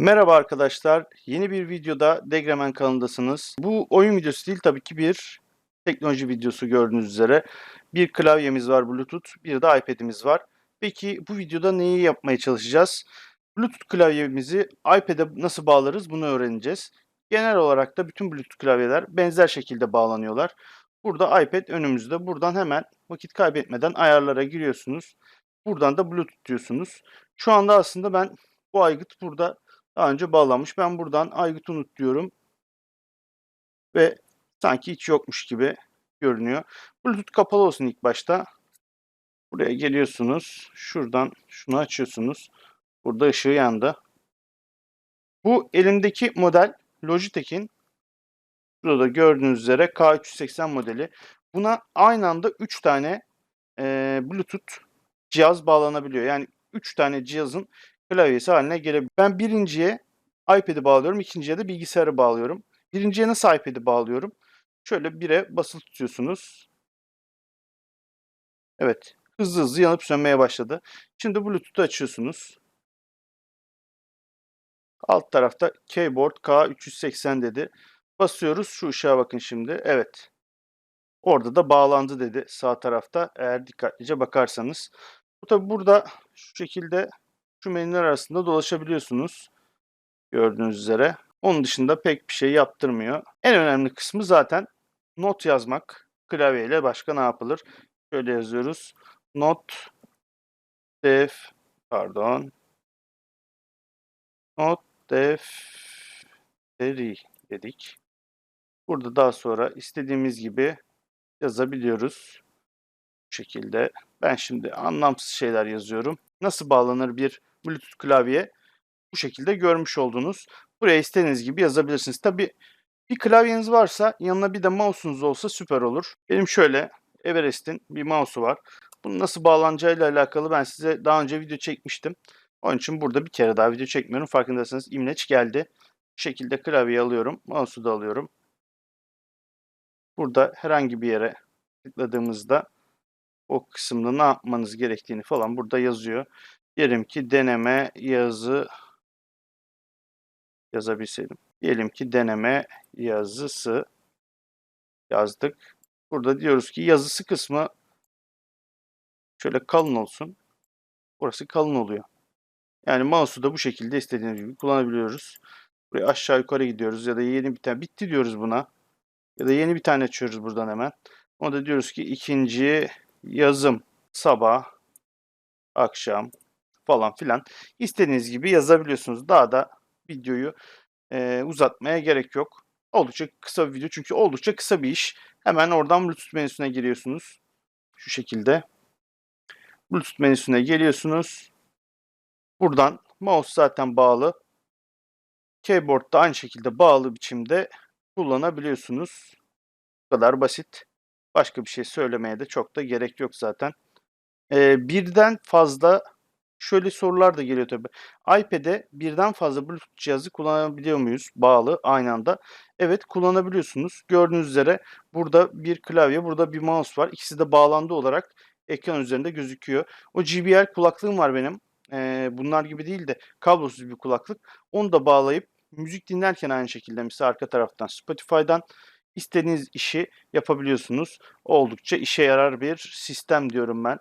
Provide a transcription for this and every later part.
Merhaba arkadaşlar. Yeni bir videoda Degremen kanalındasınız. Bu oyun videosu değil tabii ki bir teknoloji videosu gördüğünüz üzere. Bir klavyemiz var Bluetooth, bir de iPad'imiz var. Peki bu videoda neyi yapmaya çalışacağız? Bluetooth klavyemizi iPad'e nasıl bağlarız bunu öğreneceğiz. Genel olarak da bütün Bluetooth klavyeler benzer şekilde bağlanıyorlar. Burada iPad önümüzde. Buradan hemen vakit kaybetmeden ayarlara giriyorsunuz. Buradan da Bluetooth diyorsunuz. Şu anda aslında ben bu aygıt burada daha önce bağlanmış. Ben buradan aygıt unut diyorum. Ve sanki hiç yokmuş gibi görünüyor. Bluetooth kapalı olsun ilk başta. Buraya geliyorsunuz. Şuradan şunu açıyorsunuz. Burada ışığı yandı. Bu elimdeki model Logitech'in burada gördüğünüz üzere K380 modeli. Buna aynı anda 3 tane e, Bluetooth cihaz bağlanabiliyor. Yani 3 tane cihazın klavyesi haline gelebilir. Ben birinciye iPad'i bağlıyorum, ikinciye de bilgisayarı bağlıyorum. Birinciye nasıl iPad'i bağlıyorum? Şöyle bire basılı tutuyorsunuz. Evet, hızlı hızlı yanıp sönmeye başladı. Şimdi Bluetooth'u açıyorsunuz. Alt tarafta Keyboard K380 dedi. Basıyoruz. Şu ışığa bakın şimdi. Evet. Orada da bağlandı dedi sağ tarafta. Eğer dikkatlice bakarsanız. Bu tabi burada şu şekilde şu menüler arasında dolaşabiliyorsunuz. Gördüğünüz üzere. Onun dışında pek bir şey yaptırmıyor. En önemli kısmı zaten not yazmak. Klavyeyle başka ne yapılır? Şöyle yazıyoruz. Not def pardon. Not defteri dedik. Burada daha sonra istediğimiz gibi yazabiliyoruz. Bu şekilde. Ben şimdi anlamsız şeyler yazıyorum. Nasıl bağlanır bir Bluetooth klavye? Bu şekilde görmüş oldunuz. Buraya istediğiniz gibi yazabilirsiniz. Tabi bir klavyeniz varsa yanına bir de mouse'unuz olsa süper olur. Benim şöyle Everest'in bir mouse'u var. Bunun nasıl bağlanacağıyla alakalı ben size daha önce video çekmiştim. Onun için burada bir kere daha video çekmiyorum. Farkındaysanız imleç geldi. Bu şekilde klavyeyi alıyorum. Mouse'u da alıyorum. Burada herhangi bir yere tıkladığımızda o kısımda ne yapmanız gerektiğini falan burada yazıyor. Diyelim ki deneme yazı yazabilseydim. Diyelim ki deneme yazısı yazdık. Burada diyoruz ki yazısı kısmı şöyle kalın olsun. Burası kalın oluyor. Yani mouse'u da bu şekilde istediğimiz gibi kullanabiliyoruz. Buraya aşağı yukarı gidiyoruz ya da yeni bir tane bitti diyoruz buna. Ya da yeni bir tane açıyoruz buradan hemen. Ona da diyoruz ki ikinci yazım sabah, akşam falan filan istediğiniz gibi yazabiliyorsunuz. Daha da videoyu e, uzatmaya gerek yok. Oldukça kısa bir video çünkü oldukça kısa bir iş. Hemen oradan Bluetooth menüsüne giriyorsunuz. Şu şekilde. Bluetooth menüsüne geliyorsunuz. Buradan mouse zaten bağlı. Keyboard da aynı şekilde bağlı biçimde kullanabiliyorsunuz. Bu kadar basit. Başka bir şey söylemeye de çok da gerek yok zaten. Ee, birden fazla şöyle sorular da geliyor tabi. iPad'e birden fazla Bluetooth cihazı kullanabiliyor muyuz? Bağlı aynı anda. Evet kullanabiliyorsunuz. Gördüğünüz üzere burada bir klavye, burada bir mouse var. İkisi de bağlandı olarak ekran üzerinde gözüküyor. O JBL kulaklığım var benim. Ee, bunlar gibi değil de kablosuz bir kulaklık. Onu da bağlayıp müzik dinlerken aynı şekilde mesela arka taraftan Spotify'dan istediğiniz işi yapabiliyorsunuz. Oldukça işe yarar bir sistem diyorum ben.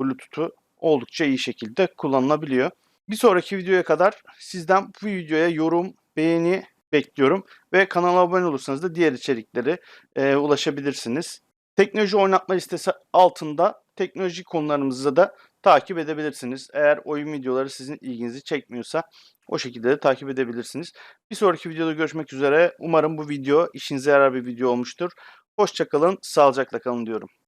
Bluetooth'u oldukça iyi şekilde kullanılabiliyor. Bir sonraki videoya kadar sizden bu videoya yorum, beğeni bekliyorum ve kanala abone olursanız da diğer içeriklere e, ulaşabilirsiniz. Teknoloji oynatma listesi altında teknoloji konularımızı da takip edebilirsiniz. Eğer oyun videoları sizin ilginizi çekmiyorsa o şekilde de takip edebilirsiniz. Bir sonraki videoda görüşmek üzere. Umarım bu video işinize yarar bir video olmuştur. Hoşçakalın, sağlıcakla kalın diyorum.